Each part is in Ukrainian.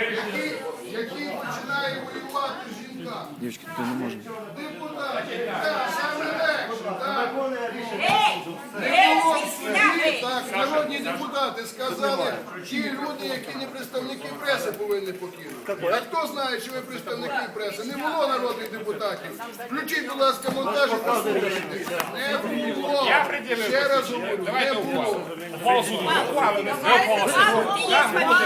який, який починає воювати. Дівчатки, ти не можна. Депутати, так, саме легше, так. Так, народні депутати сказали, ті люди, які не представники преси, повинні покинути. А хто знає, що ви представники преси? Не було народних депутатів. Включіть, будь ласка, монтаж і послухайте. Не було. Ще раз говорю, не було. Є фамілії, ти!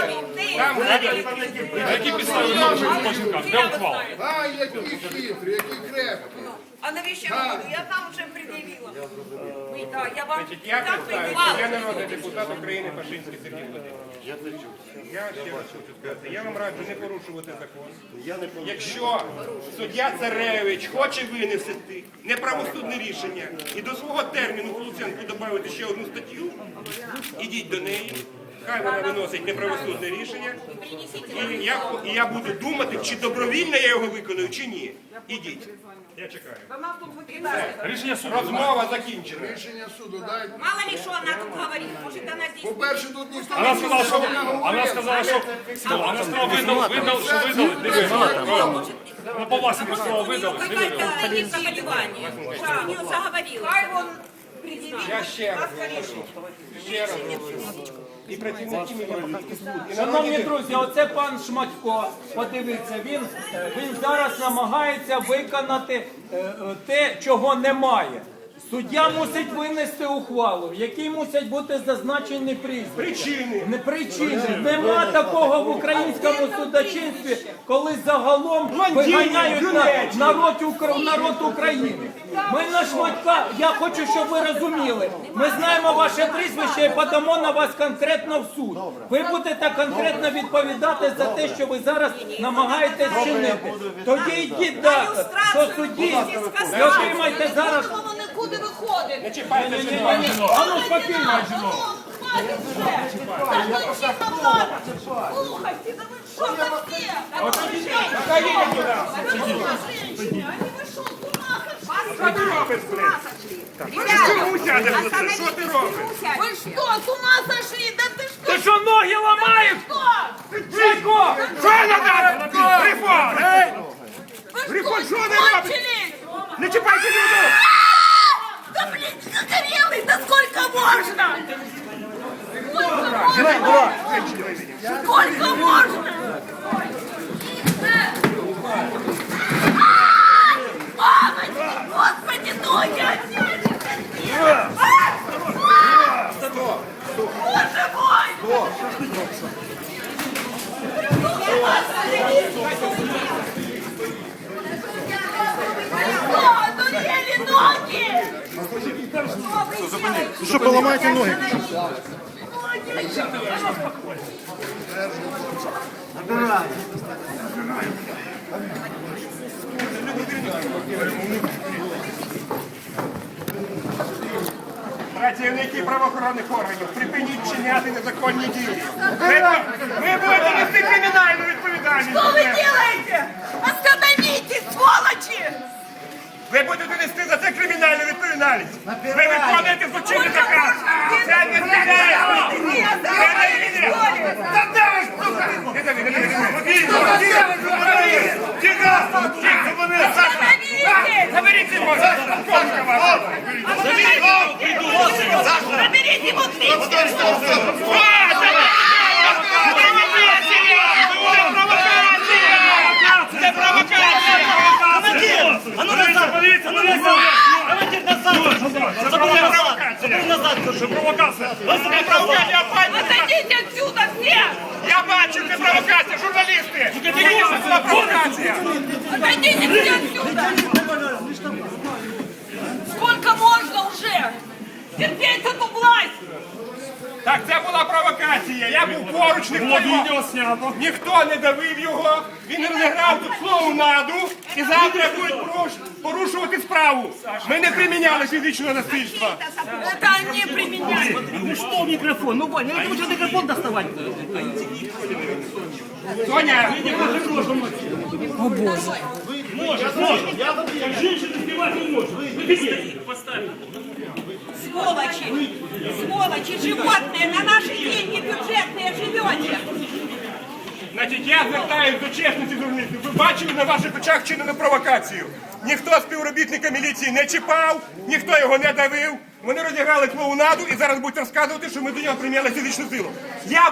На якій підставі можна жінка? Де ухвала? А, які хитрі, які крепкі. А навіщо я буду? Я там вже пред'явила. Я вам Я там представлю, пред'явила. я народний депутат України Пашинський Сергій Володимирович. Я ще раз хочу сказати, я вам раджу не порушувати закон. Якщо суддя Царевич хоче винести неправосудне рішення і до свого терміну Луценку додати ще одну статтю, ідіть до неї. Хай вона виносить неправосудне рішення, і я, і я буду думати, чи добровільно я його виконую, чи ні. Ідіть. Я чекаю. Рішення суду. Розмова закінчена. Рішення суду дайте. Мало ли что она тут говорит, может она здесь... По-перше, тут ніхто Вона сказала, що вона сказала, що вона сказала, видали, видали, що видали. Диви, ну по власному слову У нее видали. Диви. какое-то есть заболевание. У нее заговорила. Хай он предъявит. Я ще раз прошу. Ще раз прошу. І працівники Шановні друзі, оце пан Шматько. Подивіться, він, він зараз намагається виконати е, е, те, чого немає. Суддя мусить винести ухвалу, в якій мусять бути зазначені прізвища. причини. Не причини. Нема такого в українському судочинстві, коли загалом виганяють на народ, Укра- народ України. Ми на шматка, я хочу, щоб ви розуміли. Ми знаємо ваше прізвище і подамо на вас конкретно в суд. Ви будете конкретно відповідати за те, що ви зараз намагаєтесь чинити. Тоді йдіть до, до судді і отримайте зараз. Воно нікуди виходить. Не чіпайте Ні, ні, жінок. ні, ні. А ну спокійно. Хватит вже! Та ну чим нам Слухайте, да ви що таке? Та ви що? Женщины, они вы что, с ума сошли? Що ти робиш, блядь? Чому сядеш за це? Що ти робиш? Вы что, с ума сошли? Да ты что? Ти що ноги ламаєш? Что? Шайко! Що надо? Грифон, ей! Вы Грифон, что, що ти робиш? кончились? Не чіпайте людей! Можно? Сколько можно? Сколько можно? Господи, ноги опять! Боже мой! Что, одурели ноги? Що, поламайте ноги? Працівники правоохоронних органів, припиніть чиняти незаконні дії. Ви, ви будете нести кримінальну відповідальність. Что вы делаете? Остановитесь, сволочи! Ви будете нести за це кримінальну відповідальність. Ви виконуєте злочинний наказ. Це не стріляє. Заберіть його! Вот лично! Це провокація! Подивіться, подивіться! Давайте назад! Забери назад! Забери назад! Це провокація! Це провокація! Отойдите отсюда все! Я бачу, це провокація! Журналісти! Дивіться, це провокація! Отойдите все отсюда! Сколько можно уже? Терпеть эту власть! Так це була провокація. Я був поруч, ніхто, його- ніхто не давив його. Він не грав тут клоунаду. І завтра будуть порушувати справу. Ми не приміняли фізичного насильства. Это не применяют! Ну что микрофон? Ну, Ваня, я хочу микрофон доставать. Соня, Может, может. Я как женщина сбивать не может. Выходите. Поставь. Сволочи! Сволочи, животные! На наши деньги бюджетные живете! Значить, я звертаюсь до чесності журналістів. Ви бачили на ваших очах чинену провокацію. Ніхто співробітника міліції не чіпав, ніхто його не давив. Вони розіграли клоунаду і зараз будуть розказувати, що ми до нього прийняли фізичну силу. Я